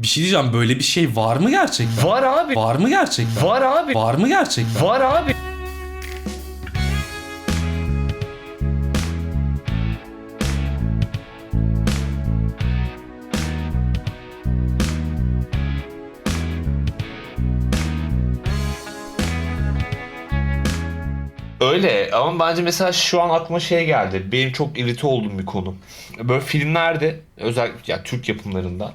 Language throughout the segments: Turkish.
Bir şey diyeceğim böyle bir şey var mı gerçekten? Var abi. Var mı gerçekten? Var abi. Var mı gerçekten? Var abi. Öyle ama bence mesela şu an aklıma şey geldi. Benim çok irite olduğum bir konu. Böyle filmlerde özellikle ya Türk yapımlarında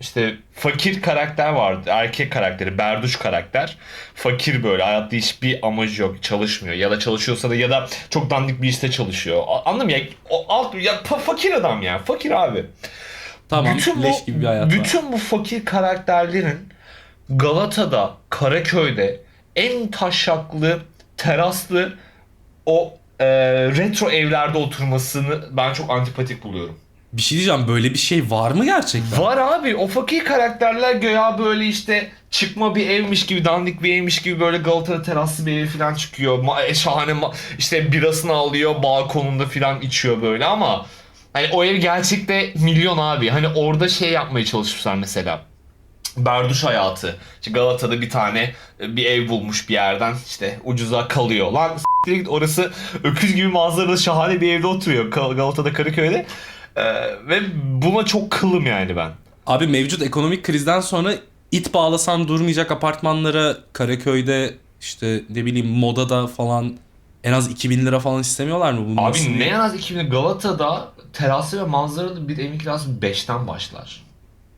işte fakir karakter vardı. Erkek karakteri, berduş karakter. Fakir böyle hayatta hiçbir amacı yok, çalışmıyor. Ya da çalışıyorsa da ya da çok dandik bir işte çalışıyor. Anladın mı ya? O alt ya fa- fakir adam ya. Fakir abi. Tamam bütün leş bu, gibi bir hayat var. bütün bu fakir karakterlerin Galata'da, Karaköy'de en taşaklı, teraslı o e, retro evlerde oturmasını ben çok antipatik buluyorum. Bir şey diyeceğim böyle bir şey var mı gerçekten? Var abi o fakir karakterler göya böyle işte çıkma bir evmiş gibi dandik bir evmiş gibi böyle Galata'da teraslı bir ev falan çıkıyor. Ma- e, şahane ma- işte birasını alıyor balkonunda falan içiyor böyle ama hani o ev gerçekte milyon abi. Hani orada şey yapmaya çalışmışlar mesela. Berduş hayatı. İşte Galata'da bir tane e, bir ev bulmuş bir yerden işte ucuza kalıyor. Lan s**tir git orası öküz gibi manzaralı şahane bir evde oturuyor Gal- Galata'da Karaköy'de. Ee, ve buna çok kılım yani ben. Abi mevcut ekonomik krizden sonra it bağlasan durmayacak apartmanlara Karaköy'de işte ne bileyim modada falan en az 2000 lira falan istemiyorlar mı? Bu nasıl Abi ne en az 2000 Galata'da terası ve manzaralı bir evin kirası 5'ten başlar.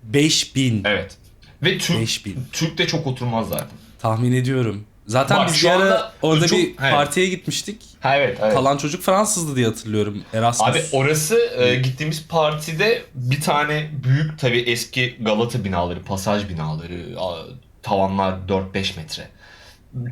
5000. Evet. Ve Türk, 5000. Türk'te çok oturmaz zaten. Tahmin ediyorum. Zaten Bak, biz şu bir ara anda orada çok- bir evet. partiye gitmiştik. Ha evet. evet. Kalan çocuk Fransızdı diye hatırlıyorum. Erasmus. Abi orası e, gittiğimiz partide bir tane büyük tabii eski Galata binaları, pasaj binaları, a, tavanlar 4-5 metre.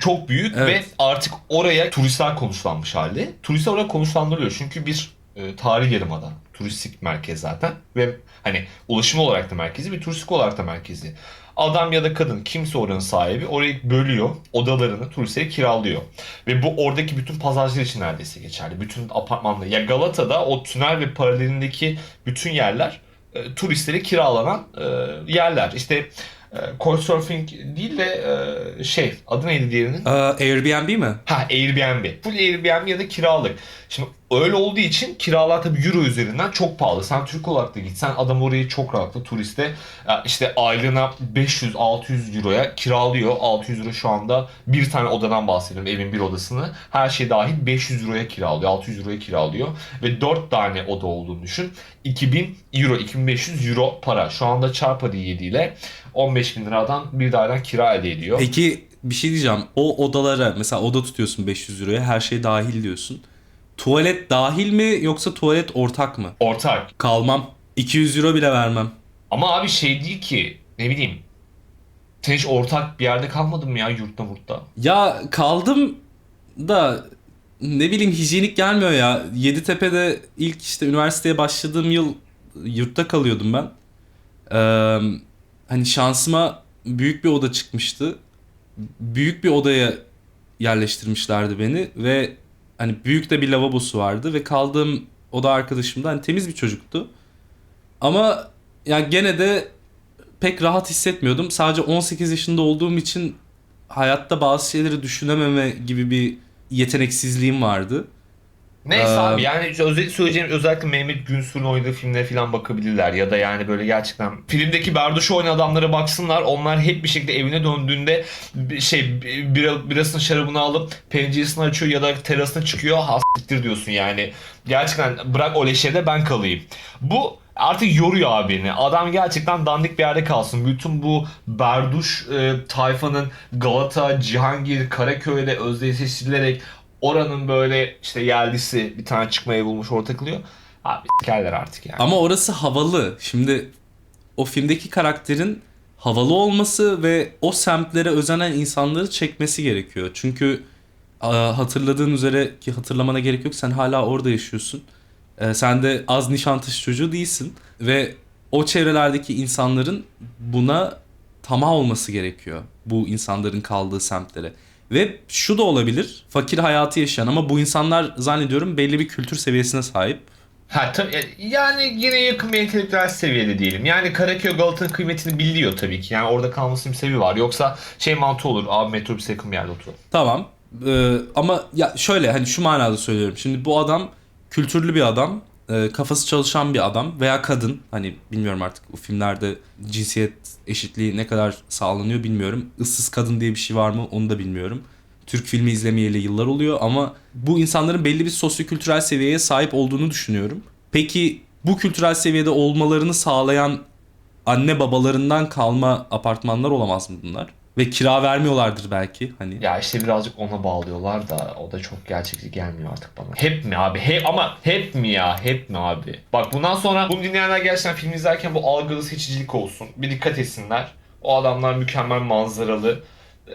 Çok büyük Evet. ve artık oraya turistler konuşlanmış halde. Turistler oraya konuşlandırılıyor çünkü bir e, tarih yarımada. Turistik merkez zaten ve hani ulaşım olarak da merkezi bir turistik olarak da merkezi. Adam ya da kadın kimse oranın sahibi orayı bölüyor, odalarını turistlere kiralıyor. Ve bu oradaki bütün pazarcılar için neredeyse geçerli. Bütün apartmanlar. Ya Galata'da o tünel ve paralelindeki bütün yerler e, turistlere kiralanan e, yerler. İşte e, Couchsurfing değil de e, şey adı neydi diğerinin? Airbnb mi? Ha Airbnb. Full Airbnb ya da kiralık. Şimdi öyle olduğu için kiralar tabii euro üzerinden çok pahalı. Sen Türk olarak da gitsen adam orayı çok rahatlıkla turiste işte aylığına 500-600 euroya kiralıyor. 600 euro şu anda bir tane odadan bahsediyorum evin bir odasını. Her şey dahil 500 euroya kiralıyor. 600 euroya kiralıyor. Ve 4 tane oda olduğunu düşün. 2000 euro, 2500 euro para. Şu anda çarp hadi 7 ile 15 bin liradan bir daireden kira elde ediyor. Peki bir şey diyeceğim. O odalara mesela oda tutuyorsun 500 euroya her şey dahil diyorsun. Tuvalet dahil mi yoksa tuvalet ortak mı? Ortak. Kalmam. 200 euro bile vermem. Ama abi şey değil ki ne bileyim. Sen hiç ortak bir yerde kalmadın mı ya yurtta murtta? Ya kaldım da ne bileyim hijyenik gelmiyor ya. Yeditepe'de ilk işte üniversiteye başladığım yıl yurtta kalıyordum ben. Ee, hani şansıma büyük bir oda çıkmıştı. Büyük bir odaya yerleştirmişlerdi beni ve hani büyük de bir lavabosu vardı ve kaldığım oda arkadaşım da hani temiz bir çocuktu. Ama ya gene de pek rahat hissetmiyordum. Sadece 18 yaşında olduğum için hayatta bazı şeyleri düşünememe gibi bir yeteneksizliğim vardı. Neyse Ee, abi yani özellikle söyleyeceğim özellikle Mehmet Günsur'un oynadığı filmlere falan bakabilirler ya da yani böyle gerçekten filmdeki Berduş'u oynayan adamlara baksınlar onlar hep bir şekilde evine döndüğünde şey bira, birasını şarabını alıp penceresini açıyor ya da terasına çıkıyor hastiktir diyorsun yani gerçekten bırak o leşede ben kalayım. Bu artık yoruyor abi beni. Adam gerçekten dandik bir yerde kalsın. Bütün bu Berduş e, tayfanın Galata, Cihangir, Karaköy'de özdeşleştirilerek oranın böyle işte yerlisi bir tane çıkmayı bulmuş orada takılıyor. Abi sikerler artık yani. Ama orası havalı. Şimdi o filmdeki karakterin havalı olması ve o semtlere özenen insanları çekmesi gerekiyor. Çünkü hatırladığın üzere ki hatırlamana gerek yok sen hala orada yaşıyorsun. E, sen de az Nişantaşı çocuğu değilsin ve o çevrelerdeki insanların buna tamah olması gerekiyor. Bu insanların kaldığı semtlere. Ve şu da olabilir. Fakir hayatı yaşayan ama bu insanlar zannediyorum belli bir kültür seviyesine sahip. Ha ta- e, yani yine yakın bir entelektüel seviyede diyelim. Yani Karaköy Galata'nın kıymetini biliyor tabii ki. Yani orada kalmasının bir sebebi var. Yoksa şey mantığı olur. Abi metrobüse yakın bir yerde oturalım. Tamam. Ee, ama ya şöyle hani şu manada söylüyorum. Şimdi bu adam kültürlü bir adam, e, kafası çalışan bir adam veya kadın. Hani bilmiyorum artık bu filmlerde cinsiyet eşitliği ne kadar sağlanıyor bilmiyorum. Issız kadın diye bir şey var mı onu da bilmiyorum. Türk filmi izlemeyeli yıllar oluyor ama bu insanların belli bir sosyokültürel seviyeye sahip olduğunu düşünüyorum. Peki bu kültürel seviyede olmalarını sağlayan anne babalarından kalma apartmanlar olamaz mı bunlar? Ve kira vermiyorlardır belki hani. Ya işte birazcık ona bağlıyorlar da o da çok gerçekçi gelmiyor artık bana. Hep mi abi? Hep ama hep mi ya? Hep mi abi? Bak bundan sonra bunu dinleyenler gerçekten film izlerken bu algılı seçicilik olsun. Bir dikkat etsinler. O adamlar mükemmel manzaralı. Ee,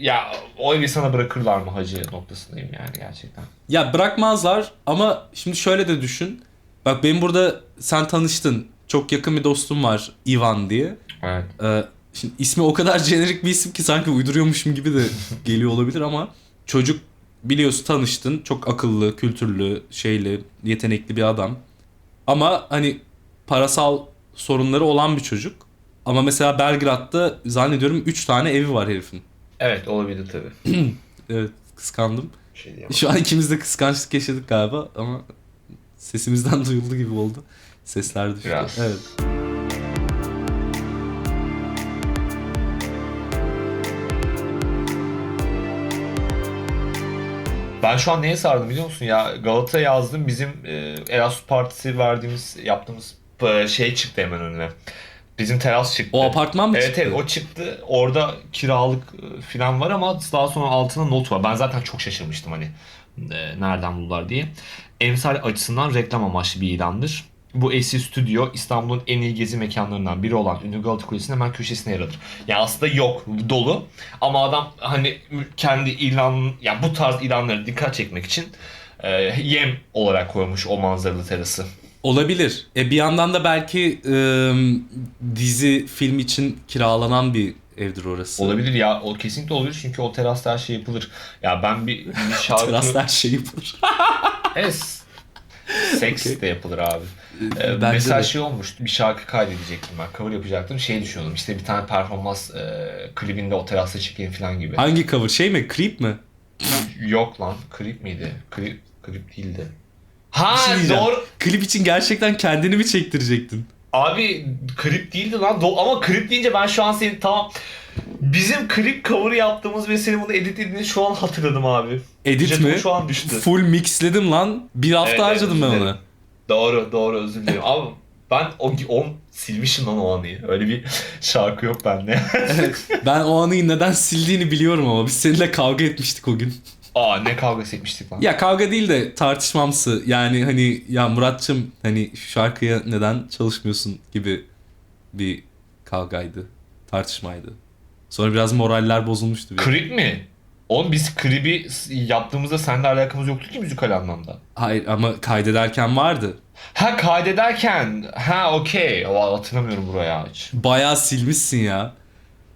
ya o evi sana bırakırlar mı hacı noktasındayım yani gerçekten. Ya bırakmazlar ama şimdi şöyle de düşün. Bak benim burada sen tanıştın. Çok yakın bir dostum var Ivan diye. Evet. Ee, şimdi ismi o kadar jenerik bir isim ki sanki uyduruyormuşum gibi de geliyor olabilir ama çocuk biliyorsun tanıştın. Çok akıllı, kültürlü, şeyli, yetenekli bir adam. Ama hani parasal sorunları olan bir çocuk. Ama mesela Belgrad'da zannediyorum 3 tane evi var herifin. Evet olabilir tabii. Evet kıskandım. Şey diyemem. Şu an ikimiz de kıskançlık yaşadık galiba ama sesimizden duyuldu gibi oldu. Sesler düştü. Biraz. Evet. Ben şu an neye sardım biliyor musun ya? Galata yazdım. Bizim e, Erasmus partisi verdiğimiz yaptığımız e, şey çıktı hemen önüme. Bizim teras çıktı. O apartman mı Evet çıktı? evet o çıktı. Orada kiralık e, falan var ama daha sonra altına not var. Ben zaten çok şaşırmıştım hani e, nereden buldular diye. Emsal açısından reklam amaçlı bir ilandır. Bu AC Studio İstanbul'un en iyi gezi mekanlarından biri olan ünlü Galata Kulesi'nin hemen köşesine yer alır. Yani aslında yok dolu ama adam hani kendi ilan yani bu tarz ilanları dikkat çekmek için e, yem olarak koymuş o manzaralı terası. Olabilir. E bir yandan da belki e, dizi film için kiralanan bir evdir orası. Olabilir ya o kesinlikle olabilir çünkü o terasta her şey yapılır. Ya ben bir, bir şarkı... Terasta her şey yapılır. Evet. Seks Okey. de yapılır abi. Ee, Bence mesela de. şey olmuştu. Bir şarkı kaydedecektim ben. Cover yapacaktım. Şey düşünüyordum. işte bir tane performans e, klibinde o terasta çekeyim falan gibi. Hangi cover? Şey mi? Creep mi? Yok lan. Klip miydi? Klip, klip değildi. Bir Ha şey doğru. Klip için gerçekten kendini mi çektirecektin? Abi klip değildi lan. Do- ama klip deyince ben şu an seni tamam. Bizim klip cover'ı yaptığımız ve senin bunu editlediğini şu an hatırladım abi. Edit Jeton mi? Şu an düştü. Full mixledim lan. Bir hafta Evet, evet, harcadım ben özür ona. dilerim. Doğru doğru özür dilerim. Abi ben o, o silmişim lan o anıyı. Öyle bir şarkı yok bende. Ben o anıyı neden sildiğini biliyorum ama biz seninle kavga etmiştik o gün. Aa ne kavga etmiştik lan. Ya kavga değil de tartışmamsı. Yani hani ya Muratçım hani şu şarkıya neden çalışmıyorsun gibi bir kavgaydı. Tartışmaydı. Sonra biraz moraller bozulmuştu. Bir. Klip mi? Oğlum biz klibi yaptığımızda seninle alakamız yoktu ki müzikal anlamda. Hayır ama kaydederken vardı. Ha kaydederken. Ha okey. Hatırlamıyorum buraya hiç. Bayağı silmişsin ya.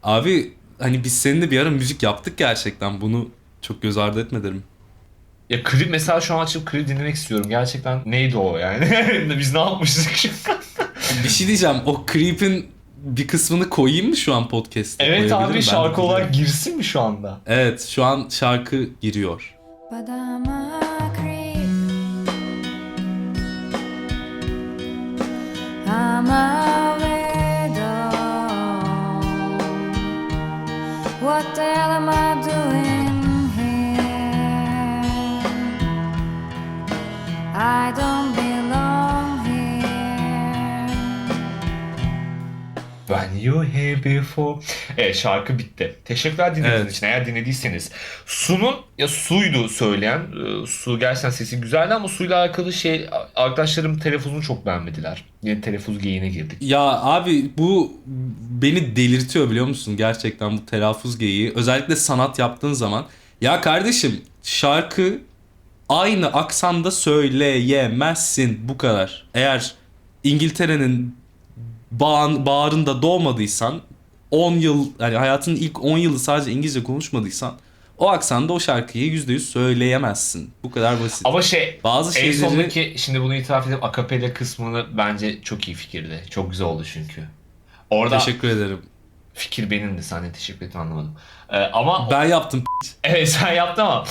Abi hani biz seninle bir ara müzik yaptık gerçekten. Bunu çok göz ardı etme derim. Ya klip mesela şu an açıp klip dinlemek istiyorum. Gerçekten neydi o yani? biz ne yapmıştık? Bir şey diyeceğim. O Creep'in bir kısmını koyayım mı şu an podcast'te? evet abi şarkı olarak girsin mi şu anda? Evet şu an şarkı giriyor. I'm a you here before. Evet şarkı bitti. Teşekkürler dinlediğiniz Evet. için. Eğer dinlediyseniz. Su'nun ya Su'ydu söyleyen. Ee, Su gerçekten sesi güzeldi ama Su'yla alakalı şey arkadaşlarım telaffuzunu çok beğenmediler. Yine telaffuz geyiğine girdik. Ya abi bu beni delirtiyor biliyor musun? Gerçekten bu telaffuz geyiği. Özellikle sanat yaptığın zaman. Ya kardeşim şarkı aynı aksanda söyleyemezsin bu kadar. Eğer İngiltere'nin bağın, bağrında doğmadıysan 10 yıl yani hayatının ilk 10 yılı sadece İngilizce konuşmadıysan o aksanda o şarkıyı %100 söyleyemezsin. Bu kadar basit. Ama şey Bazı en şeyleri sondaki şimdi bunu itiraf edip akapella kısmını bence çok iyi fikirdi. Çok güzel oldu çünkü. Orada teşekkür ederim. fikir benimdi. Sen teşekkür ettin anlamadım. Ee, ama Ben yaptım. evet sen yaptın ama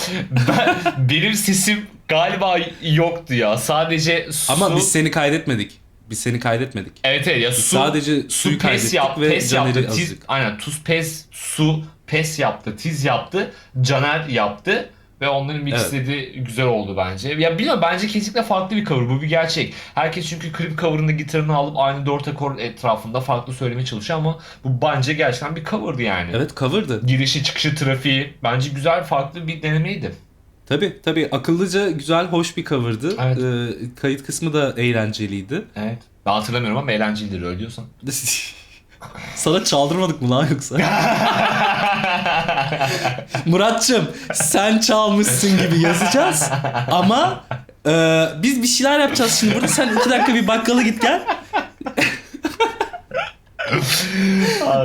ben, benim sesim galiba yoktu ya. Sadece su... Ama biz seni kaydetmedik. Biz seni kaydetmedik. Evet evet ya Biz su, sadece su suyu pes kaydettik yap, ve pes Caner'i yaptı, tiz, azıcık. aynen tuz pes, su pes yaptı, tiz yaptı, Caner yaptı ve onların mixledi güzel oldu bence. Ya bilmiyorum bence kesinlikle farklı bir cover bu bir gerçek. Herkes çünkü klip cover'ında gitarını alıp aynı dört akor etrafında farklı söylemeye çalışıyor ama bu bence gerçekten bir cover'dı yani. Evet cover'dı. Girişi çıkışı trafiği bence güzel farklı bir denemeydi. Tabii tabii akıllıca güzel hoş bir cover'dı. Evet. Ee, kayıt kısmı da eğlenceliydi. Evet. Ben hatırlamıyorum ama eğlencelidir öyle diyorsan. Sana çaldırmadık mı lan yoksa? Muratçım sen çalmışsın gibi yazacağız. Ama e, biz bir şeyler yapacağız şimdi burada. Sen iki dakika bir bakkala git gel.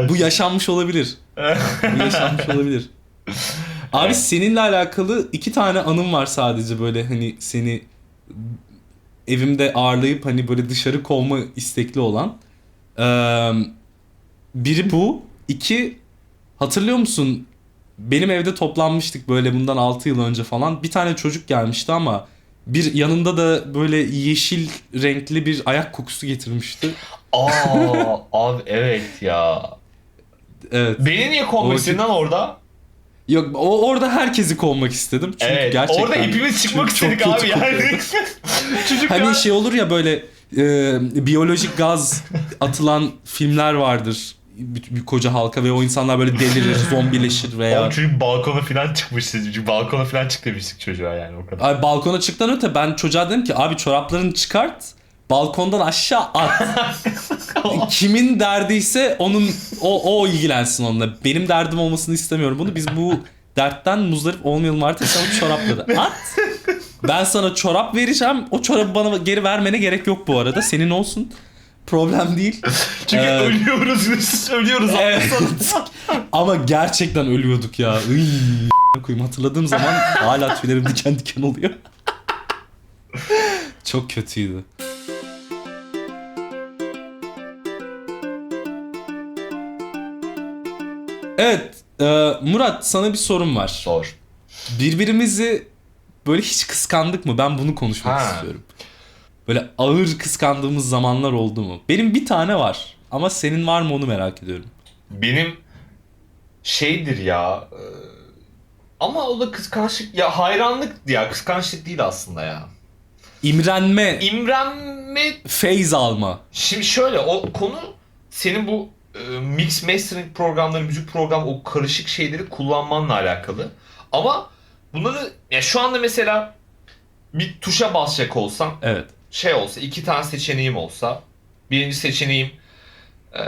Bu yaşanmış olabilir. Bu yaşanmış olabilir. Abi seninle alakalı iki tane anım var sadece böyle hani seni evimde ağırlayıp hani böyle dışarı kovma istekli olan. Ee, biri bu. İki hatırlıyor musun? Benim evde toplanmıştık böyle bundan 6 yıl önce falan. Bir tane çocuk gelmişti ama bir yanında da böyle yeşil renkli bir ayak kokusu getirmişti. Aa abi evet ya. Evet. Beni niye kovmuşsun O- orada? Yok o orada herkesi kovmak istedim. Çünkü Evet. gerçekten orada hepimiz çıkmak çok istedik abi yani. kokuyordu. Çocuk Hani şey olur ya böyle e, biyolojik gaz atılan filmler vardır. Bir, bir koca halka ve o insanlar böyle delirir, zombileşir veya... Oğlum çocuk balkona falan çıkmış siz. Balkona falan çık demiştik çocuğa yani o kadar. Abi balkona çıktan öte ben çocuğa dedim ki abi çoraplarını çıkart balkondan aşağı at. Kimin derdiyse onun o, o ilgilensin onunla. Benim derdim olmasını istemiyorum bunu. Biz bu dertten muzdarip olmayalım artık sen o çorapları at. Ben sana çorap vereceğim. O çorabı bana geri vermene gerek yok bu arada. Senin olsun. Problem değil. Çünkü Ee, ölüyoruz biz. Ölüyoruz evet. Ama gerçekten ölüyorduk ya. Iy, koyayım hatırladığım zaman hala tüylerim diken diken oluyor. Çok kötüydü. Evet, e, Murat sana bir sorum var. Sor. Birbirimizi böyle hiç kıskandık mı? Ben bunu konuşmak Ha. istiyorum. Böyle ağır kıskandığımız zamanlar oldu mu? Benim bir tane var ama senin var mı onu merak ediyorum. Benim şeydir ya. e, Ama o da kıskançlık ya hayranlık ya kıskançlık değil aslında ya. İmrenme, İmrenme feyz alma. Şimdi şöyle o konu senin bu e, mix mastering programları, müzik programı o karışık şeyleri kullanmanla alakalı. Ama bunları ya şu anda mesela bir tuşa basacak olsam Evet. şey olsa iki tane seçeneğim olsa birinci seçeneğim e,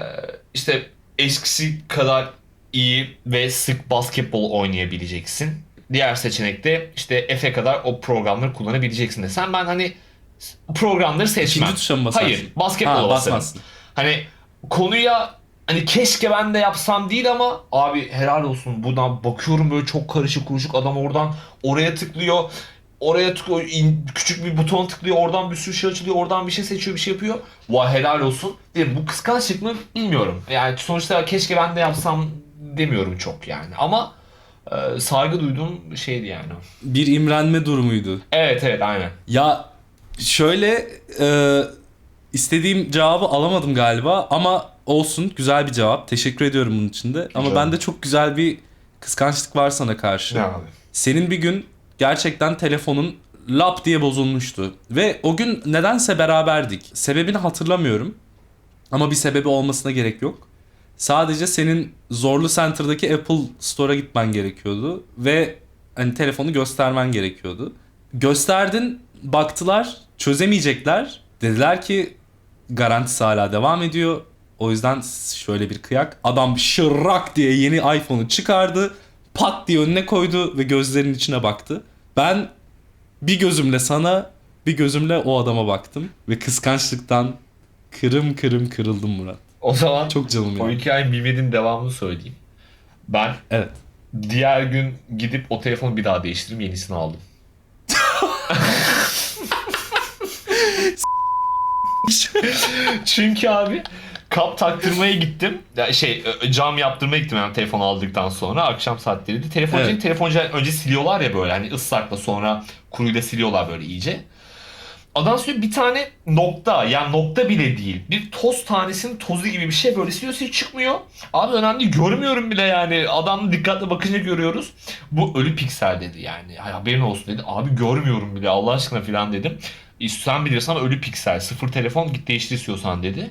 işte eskisi kadar iyi ve sık basketbol oynayabileceksin. Diğer seçenekte işte Efe kadar o programları kullanabileceksin de. Sen ben hani programları seçmem. İkinci tuşa mı basarsın? Hayır, basketbola Ha, basmazsın. Hani konuya hani keşke ben de yapsam değil ama abi helal olsun buradan bakıyorum böyle çok karışık kuruşuk adam oradan oraya tıklıyor. Oraya tıklıyor, in- küçük bir buton tıklıyor, oradan bir sürü şey açılıyor, oradan bir şey seçiyor, bir şey yapıyor. Vay helal olsun. Değil Bu kıskançlık mı bilmiyorum. Yani sonuçta keşke ben de yapsam demiyorum çok yani. Ama e, saygı duyduğum şeydi yani. Bir imrenme durumuydu. Evet evet aynen. Ya şöyle e, istediğim cevabı alamadım galiba ama olsun güzel bir cevap. Teşekkür ediyorum bunun için de. Ama Rica bende çok güzel bir kıskançlık var sana karşı. Abi? Senin bir gün gerçekten telefonun lap diye bozulmuştu. Ve o gün nedense beraberdik. Sebebini hatırlamıyorum. Ama bir sebebi olmasına gerek yok. Sadece senin Zorlu Center'daki Apple Store'a gitmen gerekiyordu. Ve hani telefonu göstermen gerekiyordu. Gösterdin, baktılar, çözemeyecekler. Dediler ki garantisi hala devam ediyor. O yüzden şöyle bir kıyak. Adam şırrak diye yeni iPhone'u çıkardı. Pat diye önüne koydu ve gözlerinin içine baktı. Ben bir gözümle sana, bir gözümle o adama baktım. Ve kıskançlıktan kırım kırım kırıldım Murat. O zaman Çok canım o yani. hikayenin bilmediğim devamını söyleyeyim. Ben Evet. Diğer gün gidip o telefonu bir daha değiştirdim yenisini aldım. Çünkü abi kap taktırmaya gittim. Ya şey e, cam yaptırmaya gittim yani telefon aldıktan sonra akşam saatleriydi. Telefoncu Evet. telefoncu önce siliyorlar ya böyle hani ıslakla sonra kuruyla siliyorlar böyle iyice. Adam söylüyor bir tane nokta yani nokta bile değil. Bir toz tanesinin tozu gibi bir şey böyle siliyor hiç çıkmıyor. Abi önemli görmüyorum bile yani. Adam dikkatli bakınca görüyoruz. Bu ölü piksel dedi yani. Haberin olsun dedi. Abi görmüyorum bile Allah aşkına falan dedim. "E, Sen bilirsin ama ölü piksel. Sıfır telefon git değiştir istiyorsan dedi.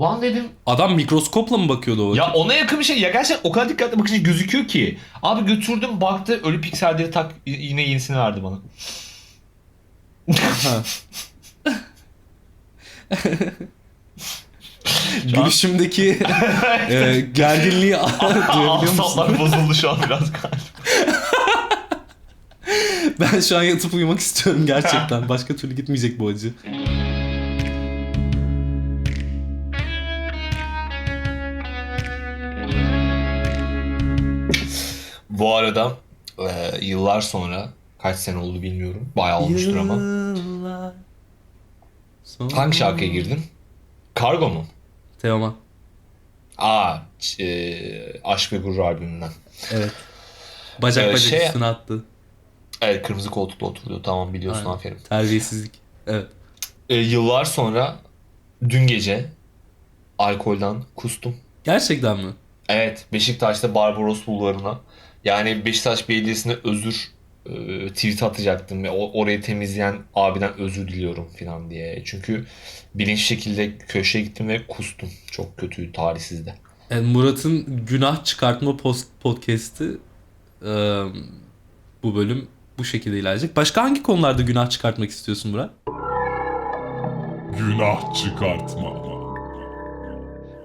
Lan dedim Adam mikroskopla mı bakıyordu o? ya ona yakın bir şey. Ya gerçekten o kadar dikkatli bakınca gözüküyor ki. Abi götürdüm baktı ölü pikselleri tak yine yenisini verdi bana. Gülüşümdeki e, gerginliği duyabiliyor musun? Asaplar bozuldu şu an biraz galiba. Ben şu an yatıp uyumak istiyorum gerçekten. Başka türlü gitmeyecek bu acı. Bu arada e, yıllar sonra kaç sene oldu bilmiyorum. Bayağı olmuştur ama. Yıllar sonra- Hangi şarkıya girdin? Kargo mu? Teoman. Aa, ç- e, Aşk ve Gurur albümünden. Evet. Bacak Ee, bacak şey- üstüne attı. Evet, kırmızı koltukta oturuyor. Tamam biliyorsun Aynen. aferin. Terbiyesizlik. Evet. E, yıllar sonra dün gece alkolden kustum. Gerçekten mi? Evet, Beşiktaş'ta Barbaros Bulvarı'na. Yani Beşiktaş Belediyesi'ne özür e, tweet atacaktım ve orayı temizleyen abiden özür diliyorum falan diye. Çünkü bilinç şekilde köşeye gittim ve kustum. Çok kötü, tarihsizde. Yani Murat'ın günah çıkartma post podcast'i e, bu bölüm bu şekilde ilerleyecek. Başka hangi konularda günah çıkartmak istiyorsun Murat? Günah çıkartma.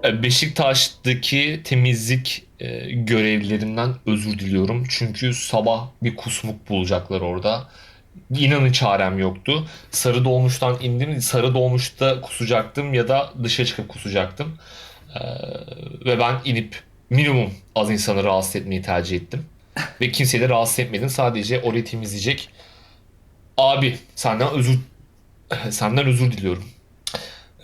E, Beşiktaş'taki temizlik e, görevlilerinden özür diliyorum. Çünkü sabah bir kusmuk bulacaklar orada. İnanın çarem yoktu. Sarı dolmuştan indim. Sarı dolmuşta kusacaktım ya da dışarı çıkıp kusacaktım. E, ve ben inip minimum az insanı rahatsız etmeyi tercih ettim. ve kimseyi de rahatsız etmedim. Sadece orayı temizleyecek. Abi senden özür senden özür diliyorum.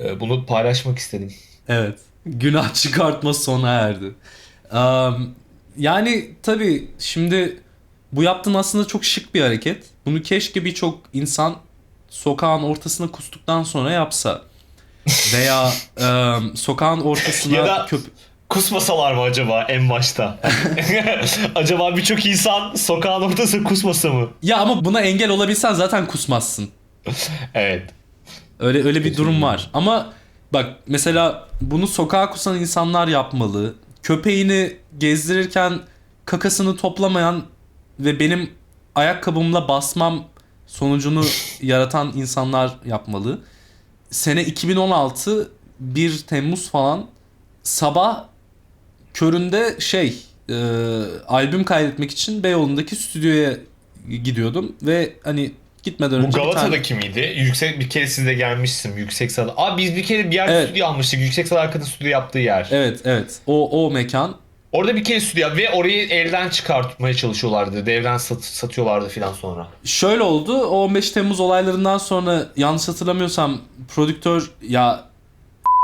E, bunu paylaşmak istedim. Evet. Günah çıkartma sona erdi. Am, yani tabii şimdi bu yaptığın aslında çok şık bir hareket. Bunu keşke birçok insan sokağın ortasına kustuktan sonra yapsa. Veya em, sokağın ortasına Ya da- köp- Kusmasalar mı acaba en başta? acaba birçok insan sokağın ortasında kusmasa mı? Ya ama buna engel olabilsen zaten kusmazsın. Evet. Öyle öyle bir durum var. Ama bak mesela bunu sokağa kusan insanlar yapmalı. Köpeğini gezdirirken kakasını toplamayan ve benim ayakkabımla basmam sonucunu yaratan insanlar yapmalı. Sene 2016 1 Temmuz falan sabah köründe şey e, albüm kaydetmek için Beyoğlu'ndaki stüdyoya gidiyordum ve hani gitmeden Bu önce tane- Galata'daki miydi? Yüksek bir kere siz de gelmişsin Yüksek Sa'da. Abi biz bir kere bir yerde Evet. stüdyo almıştık. Yüksek Sa'da arkada stüdyo yaptığı yer. Evet evet o o mekan Orada bir kere stüdyo ve orayı elden çıkartmaya çalışıyorlardı. Devren sat, satıyorlardı filan sonra. Şöyle oldu. O 15 Temmuz olaylarından sonra yanlış hatırlamıyorsam prodüktör ya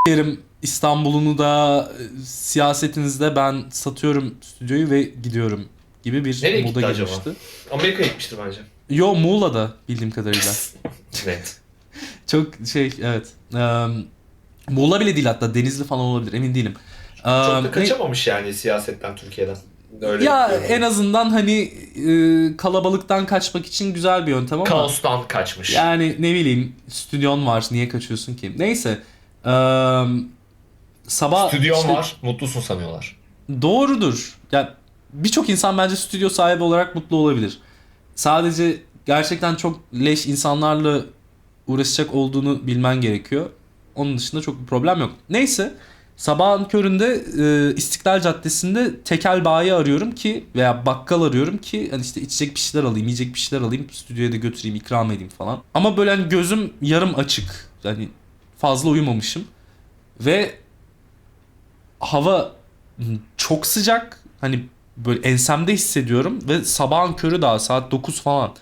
yerim İstanbul'unu da siyasetinizde ben satıyorum stüdyoyu ve gidiyorum gibi bir Nereye moda gitti acaba? girmişti. Amerika'ya gitmiştir bence. Yo Muğla'da bildiğim kadarıyla. Evet. Çok şey evet. Eee, Muğla bile değil hatta Denizli falan olabilir emin değilim. Çok da kaçamamış yani siyasetten Türkiye'den. Öyle ya yapıyorum. en azından hani e, kalabalıktan kaçmak için güzel bir yöntem ama Kaostan kaçmış. Yani ne bileyim stüdyon var niye kaçıyorsun ki? Neyse. eee, sabah Stüdyon işte- var, mutlusun sanıyorlar. Doğrudur. Yani birçok insan bence stüdyo sahibi olarak mutlu olabilir. Sadece gerçekten çok leş insanlarla uğraşacak olduğunu bilmen gerekiyor. Onun dışında çok bir problem yok. Neyse sabahın köründe e, İstiklal Caddesi'nde tekel bayi arıyorum ki veya bakkal arıyorum ki hani işte içecek bir şeyler alayım, yiyecek bir şeyler alayım, stüdyoya da götüreyim, ikram edeyim falan. Ama böyle hani gözüm yarım açık. Yani fazla uyumamışım. Ve hava çok sıcak. Hani böyle ensemde hissediyorum ve sabahın körü daha saat 9 falan.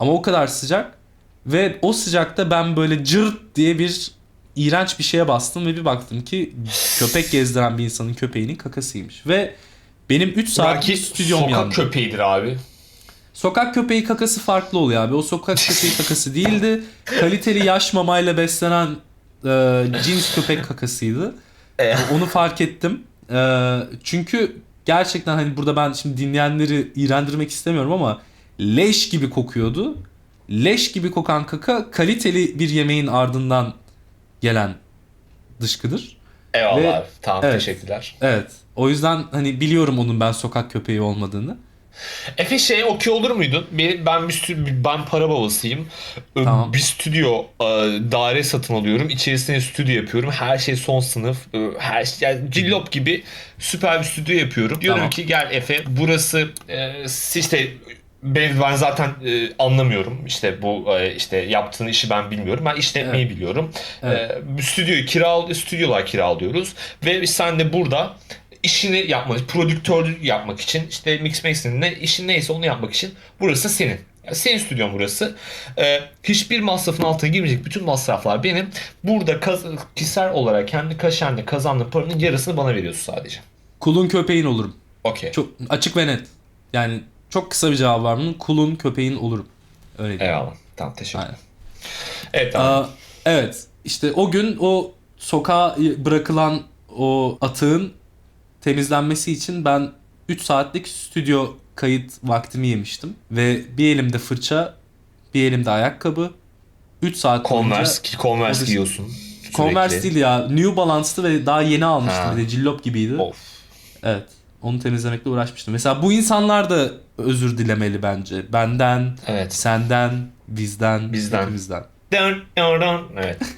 Ama o kadar sıcak ve o sıcakta ben böyle cırt diye bir iğrenç bir şeye bastım ve bir baktım ki köpek gezdiren bir insanın köpeğinin kakasıymış. Ve benim 3 saat Belki stüdyom sokak yandı. köpeğidir abi. Sokak köpeği kakası farklı oluyor abi. O sokak köpeği kakası değildi. Kaliteli yaş mamayla beslenen e, cins köpek kakasıydı. E. Onu fark ettim. E, çünkü gerçekten hani burada ben şimdi dinleyenleri iğrendirmek istemiyorum ama leş gibi kokuyordu. Leş gibi kokan kaka kaliteli bir yemeğin ardından gelen dışkıdır. Eyvallah Ve- abi. Tamam evet. teşekkürler. Evet. O yüzden hani biliyorum onun ben sokak köpeği olmadığını. Efe şey okey olur muydun? Ben, ben bir stü- ben para babasıyım. Ö, Tamam. Bir stüdyo e, daire satın alıyorum. İçerisine stüdyo yapıyorum. Her şey son sınıf. e, Her şey yani cillop gibi süper bir stüdyo yapıyorum. Diyorum Tamam. ki gel Efe burası e, işte ben, ben zaten e, anlamıyorum. İşte bu e, işte yaptığın işi ben bilmiyorum. Ben işletmeyi biliyorum. Evet. E, stüdyoyu kiral stüdyolar kiralıyoruz ve sen de burada işini yapmak, prodüktörlük yapmak için işte mix mixing ne işin neyse onu yapmak için burası senin. Yani senin stüdyon burası. Ee, hiçbir masrafın altına girmeyecek bütün masraflar benim. Burada kaz- kişisel olarak kendi kaşenle kazandığın paranın yarısını bana veriyorsun sadece. Kulun köpeğin olurum. Okey. Çok açık ve net. Yani çok kısa bir cevap var bunun. Kulun köpeğin olurum. Öyle diyeyim. Eyvallah. Tamam teşekkür Aynen. ederim. Evet tamam. Aa, evet. İşte o gün o sokağa bırakılan o atığın temizlenmesi için ben 3 saatlik stüdyo kayıt vaktimi yemiştim. Ve bir elimde fırça, bir elimde ayakkabı. 3 saat boyunca- Converse, ki Converse giyiyorsun. Converse sürekli. değil ya. New Balance'tı ve daha yeni almıştım. Ha. Bir de cillop gibiydi. Of. Evet. Onu temizlemekle uğraşmıştım. Mesela bu insanlar da özür dilemeli bence. Benden, Evet. senden, bizden, Bizden. hepimizden. Evet.